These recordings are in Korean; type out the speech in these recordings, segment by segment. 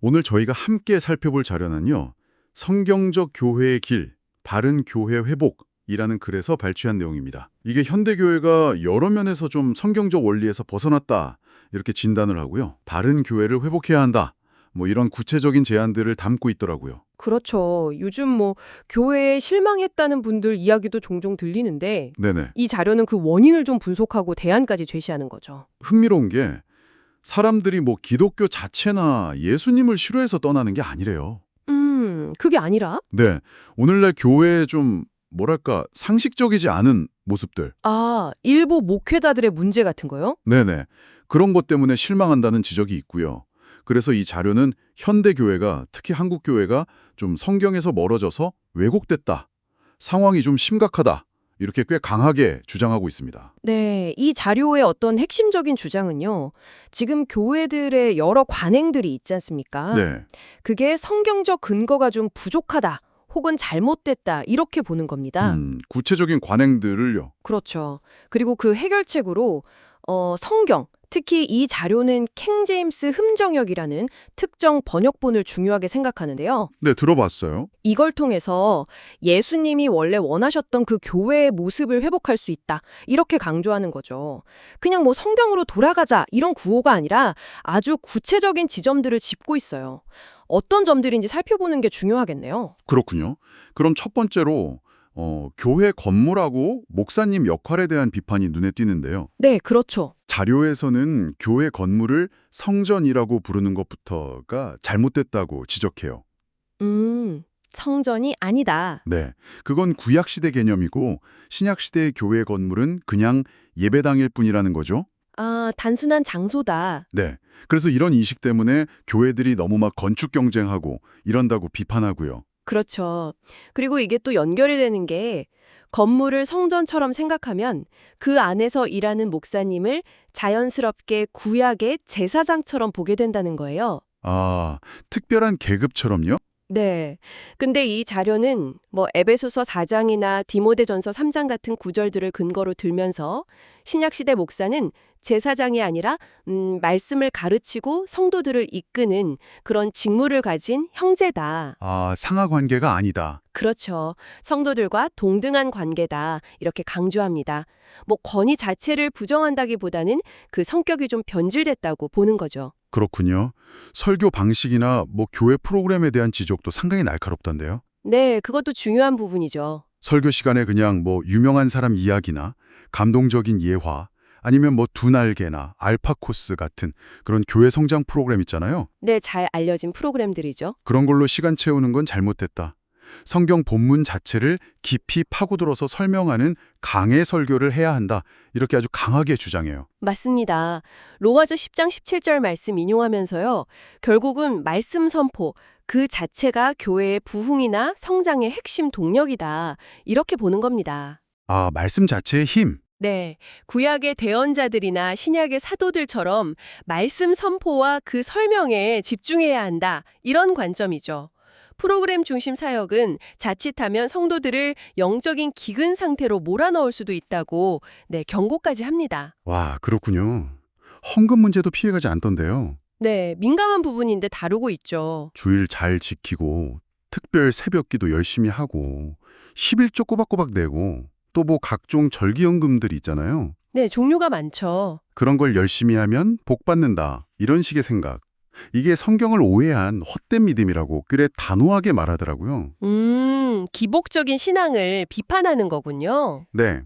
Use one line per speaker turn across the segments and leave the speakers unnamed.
오늘 저희가 함께 살펴볼 자료는요. 성경적 교회의 길, 바른 교회 회복이라는 글에서 발췌한 내용입니다. 이게 현대교회가 여러 면에서 좀 성경적 원리에서 벗어났다 이렇게 진단을 하고요. 바른 교회를 회복해야 한다. 뭐 이런 구체적인 제안들을 담고 있더라고요.
그렇죠. 요즘 뭐 교회에 실망했다는 분들 이야기도 종종 들리는데
네네.
이 자료는 그 원인을 좀 분석하고 대안까지 제시하는 거죠.
흥미로운 게 사람들이 뭐 기독교 자체나 예수님을 싫어해서 떠나는 게 아니래요.
음, 그게 아니라
네. 오늘날 교회에 좀 뭐랄까 상식적이지 않은 모습들.
아, 일부 목회자들의 문제 같은 거요?
네네. 그런 것 때문에 실망한다는 지적이 있고요. 그래서 이 자료는 현대 교회가 특히 한국 교회가 좀 성경에서 멀어져서 왜곡됐다. 상황이 좀 심각하다. 이렇게 꽤 강하게 주장하고 있습니다.
네, 이 자료의 어떤 핵심적인 주장은요. 지금 교회들의 여러 관행들이 있지 않습니까?
네.
그게 성경적 근거가 좀 부족하다. 혹은 잘못됐다. 이렇게 보는 겁니다.
음, 구체적인 관행들을요.
그렇죠. 그리고 그 해결책으로 어, 성경, 특히 이 자료는 캥 제임스 흠정역이라는 특정 번역본을 중요하게 생각하는데요.
네, 들어봤어요.
이걸 통해서 예수님이 원래 원하셨던 그 교회의 모습을 회복할 수 있다. 이렇게 강조하는 거죠. 그냥 뭐 성경으로 돌아가자 이런 구호가 아니라 아주 구체적인 지점들을 짚고 있어요. 어떤 점들인지 살펴보는 게 중요하겠네요.
그렇군요. 그럼 첫 번째로 어, 교회 건물하고 목사님 역할에 대한 비판이 눈에 띄는데요.
네, 그렇죠.
자료에서는 교회 건물을 성전이라고 부르는 것부터가 잘못됐다고 지적해요.
음, 성전이 아니다.
네, 그건 구약시대 개념이고 신약시대의 교회 건물은 그냥 예배당일 뿐이라는 거죠.
아, 단순한 장소다.
네, 그래서 이런 인식 때문에 교회들이 너무 막 건축 경쟁하고 이런다고 비판하고요.
그렇죠. 그리고 이게 또 연결이 되는 게 건물을 성전처럼 생각하면 그 안에서 일하는 목사님을 자연스럽게 구약의 제사장처럼 보게 된다는 거예요.
아, 특별한 계급처럼요?
네. 근데 이 자료는 뭐 에베소서 4장이나 디모데전서 3장 같은 구절들을 근거로 들면서 신약 시대 목사는 제사장이 아니라 음, 말씀을 가르치고 성도들을 이끄는 그런 직무를 가진 형제다.
아, 상하 관계가 아니다.
그렇죠. 성도들과 동등한 관계다. 이렇게 강조합니다. 뭐 권위 자체를 부정한다기보다는 그 성격이 좀 변질됐다고 보는 거죠.
그렇군요. 설교 방식이나 뭐 교회 프로그램에 대한 지적도 상당히 날카롭던데요.
네, 그것도 중요한 부분이죠.
설교 시간에 그냥 뭐 유명한 사람 이야기나 감동적인 예화 아니면 뭐 두 날개나 알파코스 같은 그런 교회 성장 프로그램 있잖아요.
네, 잘 알려진 프로그램들이죠.
그런 걸로 시간 채우는 건 잘못됐다. 성경 본문 자체를 깊이 파고들어서 설명하는 강해 설교를 해야 한다. 이렇게 아주 강하게 주장해요.
맞습니다. 로마서 10장 17절 말씀 인용하면서요. 결국은 말씀 선포, 그 자체가 교회의 부흥이나 성장의 핵심 동력이다. 이렇게 보는 겁니다.
아, 말씀 자체의 힘.
네. 구약의 대언자들이나 신약의 사도들처럼 말씀 선포와 그 설명에 집중해야 한다. 이런 관점이죠. 프로그램 중심 사역은 자칫하면 성도들을 영적인 기근 상태로 몰아넣을 수도 있다고 네, 경고까지 합니다.
와, 그렇군요. 헌금 문제도 피해가지 않던데요.
네, 민감한 부분인데 다루고 있죠.
주일 잘 지키고 특별 새벽기도 열심히 하고 11조 꼬박꼬박 내고 또 뭐 각종 절기연금들이 있잖아요.
네, 종류가 많죠.
그런 걸 열심히 하면 복 받는다. 이런 식의 생각. 이게 성경을 오해한 헛된 믿음이라고 꽤 단호하게 말하더라고요.
음, 기복적인 신앙을 비판하는 거군요.
네.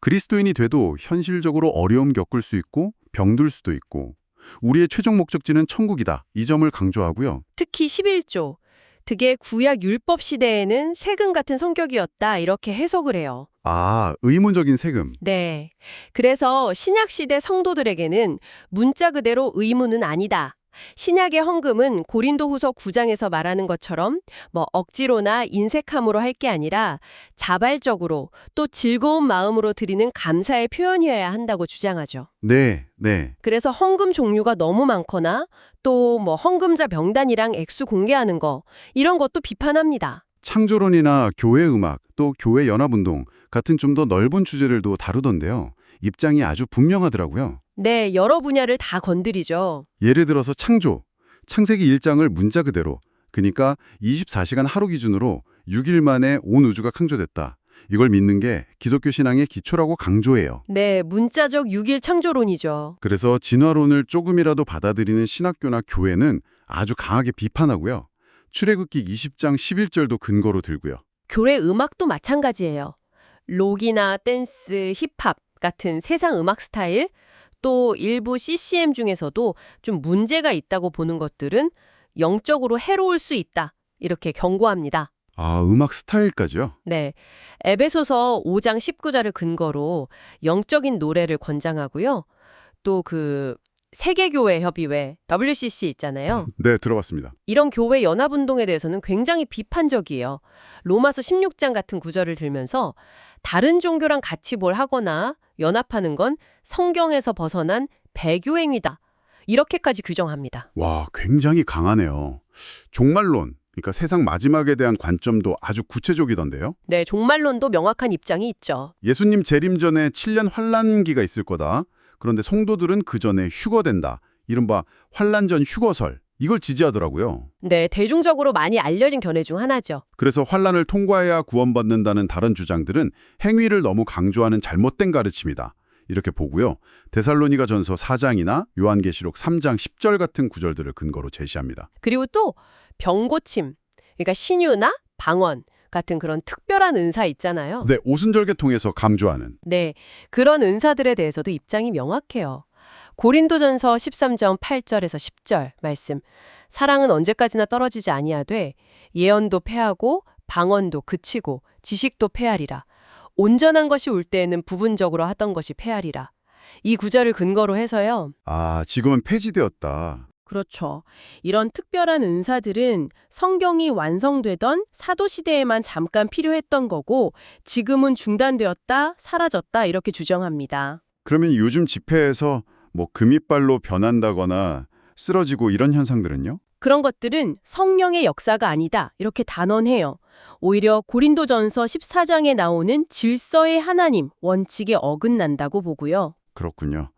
그리스도인이 돼도 현실적으로 어려움 겪을 수 있고 병들 수도 있고 우리의 최종 목적지는 천국이다. 이 점을 강조하고요.
특히 11조. 그게 구약 율법 시대에는 세금 같은 성격이었다. 이렇게 해석을 해요.
아, 의문적인 세금.
네. 그래서 신약 시대 성도들에게는 문자 그대로 의무는 아니다. 신약의 헌금은 고린도후서 9장에서 말하는 것처럼 뭐 억지로나 인색함으로 할 게 아니라 자발적으로 또 즐거운 마음으로 드리는 감사의 표현이어야 한다고 주장하죠.
네, 네.
그래서 헌금 종류가 너무 많거나 또 뭐 헌금자 명단이랑 액수 공개하는 거 이런 것도 비판합니다.
창조론이나 교회 음악, 또 교회 연합운동 같은 좀 더 넓은 주제들도 다루던데요. 입장이 아주 분명하더라고요.
네, 여러 분야를 다 건드리죠.
예를 들어서 창조. 창세기 1장을 문자 그대로 그러니까 24시간 하루 기준으로 6일 만에 온 우주가 창조됐다. 이걸 믿는 게 기독교 신앙의 기초라고 강조해요.
네, 문자적 6일 창조론이죠.
그래서 진화론을 조금이라도 받아들이는 신학교나 교회는 아주 강하게 비판하고요. 출애굽기 20장 11절도 근거로 들고요.
교회 음악도 마찬가지예요. 록이나 댄스, 힙합 같은 세상 음악 스타일, 또 일부 CCM 중에서도 좀 문제가 있다고 보는 것들은 영적으로 해로울 수 있다. 이렇게 경고합니다.
아, 음악 스타일까지요?
네. 에베소서 5장 19절을 근거로 영적인 노래를 권장하고요. 또 그 세계교회 협의회 WCC 있잖아요.
네, 들어봤습니다.
이런 교회 연합운동에 대해서는 굉장히 비판적이에요. 로마서 16장 같은 구절을 들면서 다른 종교랑 같이 뭘 하거나 연합하는 건 성경에서 벗어난 배교행위다. 이렇게까지 규정합니다.
와, 굉장히 강하네요. 종말론, 그러니까 세상 마지막에 대한 관점도 아주 구체적이던데요.
네, 종말론도 명확한 입장이 있죠.
예수님 재림 전에 7년 환란기가 있을 거다. 그런데 성도들은 그 전에 휴거된다. 이른바 환란 전 휴거설. 이걸 지지하더라고요.
네, 대중적으로 많이 알려진 견해 중 하나죠.
그래서 환란을 통과해야 구원받는다는 다른 주장들은 행위를 너무 강조하는 잘못된 가르침이다. 이렇게 보고요. 데살로니가 전서 4장이나 요한계시록 3장 10절 같은 구절들을 근거로 제시합니다.
그리고 또 병고침, 그러니까 신유나 방언 같은 그런 특별한 은사 있잖아요.
네, 오순절계 통해서 강조하는
네, 그런 은사들에 대해서도 입장이 명확해요. 고린도전서 13장 8절에서 10절 말씀. 사랑은 언제까지나 떨어지지 아니하되 예언도 패하고 방언도 그치고 지식도 패하리라. 온전한 것이 올 때에는 부분적으로 하던 것이 패하리라. 이 구절을 근거로 해서요.
아, 지금은 폐지되었다.
그렇죠. 이런 특별한 은사들은 성경이 완성되던 사도시대에만 잠깐 필요했던 거고 지금은 중단되었다, 사라졌다 이렇게 주장합니다.
그러면 요즘 집회에서 뭐 금이빨로 변한다거나 쓰러지고 이런 현상들은요?
그런 것들은 성령의 역사가 아니다 이렇게 단언해요. 오히려 고린도전서 14장에 나오는 질서의 하나님 원칙에 어긋난다고 보고요.
그렇군요.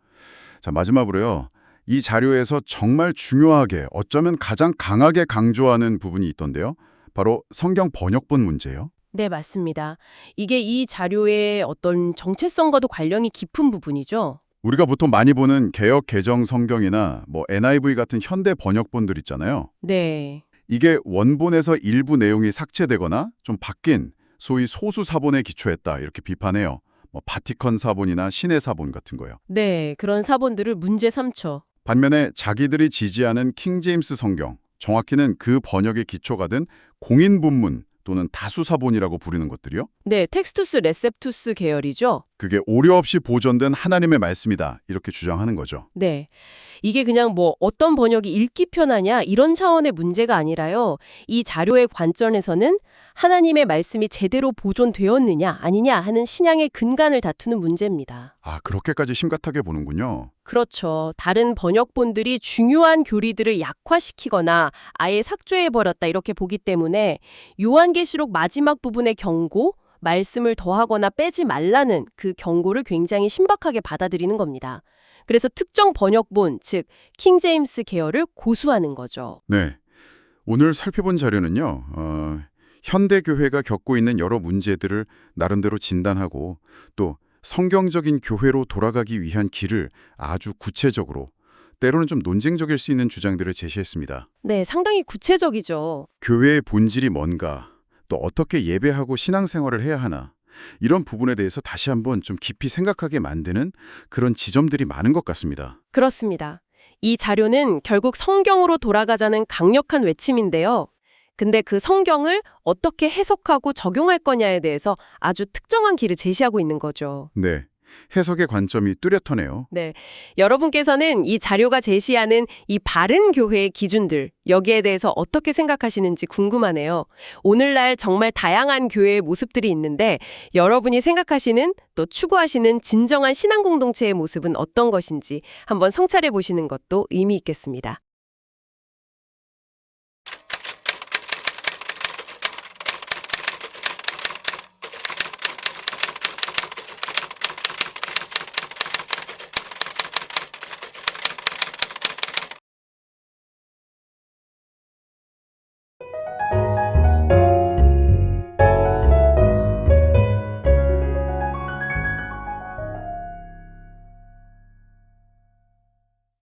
자, 마지막으로요. 이 자료에서 정말 중요하게 어쩌면 가장 강하게 강조하는 부분이 있던데요. 바로 성경 번역본 문제예요.
네, 맞습니다. 이게 이 자료의 어떤 정체성과도 관련이 깊은 부분이죠.
우리가 보통 많이 보는 개역 개정 성경이나 뭐 NIV 같은 현대 번역본들 있잖아요.
네.
이게 원본에서 일부 내용이 삭제되거나 좀 바뀐 소위 소수 사본에 기초했다 이렇게 비판해요. 뭐 바티컨 사본이나 신의 사본 같은 거요.
네, 그런 사본들을 문제 삼죠.
반면에 자기들이 지지하는 킹제임스 성경, 정확히는 그 번역의 기초가 된 공인본문 또는 다수사본이라고 부르는 것들이요.
네, 텍스투스 레셉투스 계열이죠.
그게 오류 없이 보존된 하나님의 말씀이다 이렇게 주장하는 거죠.
네. 이게 그냥 뭐 어떤 번역이 읽기 편하냐 이런 차원의 문제가 아니라요. 이 자료의 관점에서는 하나님의 말씀이 제대로 보존되었느냐 아니냐 하는 신앙의 근간을 다투는 문제입니다.
아 그렇게까지 심각하게 보는군요.
그렇죠. 다른 번역본들이 중요한 교리들을 약화시키거나 아예 삭제해버렸다 이렇게 보기 때문에 요한계시록 마지막 부분의 경고, 말씀을 더하거나 빼지 말라는 그 경고를 굉장히 신박하게 받아들이는 겁니다. 그래서 특정 번역본, 즉 킹제임스 계열을 고수하는 거죠.
네. 오늘 살펴본 자료는요. 어, 현대 교회가 겪고 있는 여러 문제들을 나름대로 진단하고 또 성경적인 교회로 돌아가기 위한 길을 아주 구체적으로 때로는 좀 논쟁적일 수 있는 주장들을 제시했습니다.
네, 상당히 구체적이죠.
교회의 본질이 뭔가, 또 어떻게 예배하고 신앙생활을 해야 하나, 이런 부분에 대해서 다시 한번 좀 깊이 생각하게 만드는 그런 지점들이 많은 것 같습니다.
그렇습니다. 이 자료는 결국 성경으로 돌아가자는 강력한 외침인데요. 근데 그 성경을 어떻게 해석하고 적용할 거냐에 대해서 아주 특정한 길을 제시하고 있는 거죠.
네, 해석의 관점이 뚜렷하네요.
네. 여러분께서는 이 자료가 제시하는 이 바른 교회의 기준들, 여기에 대해서 어떻게 생각하시는지 궁금하네요. 오늘날 정말 다양한 교회의 모습들이 있는데 여러분이 생각하시는 또 추구하시는 진정한 신앙 공동체의 모습은 어떤 것인지 한번 성찰해 보시는 것도 의미 있겠습니다.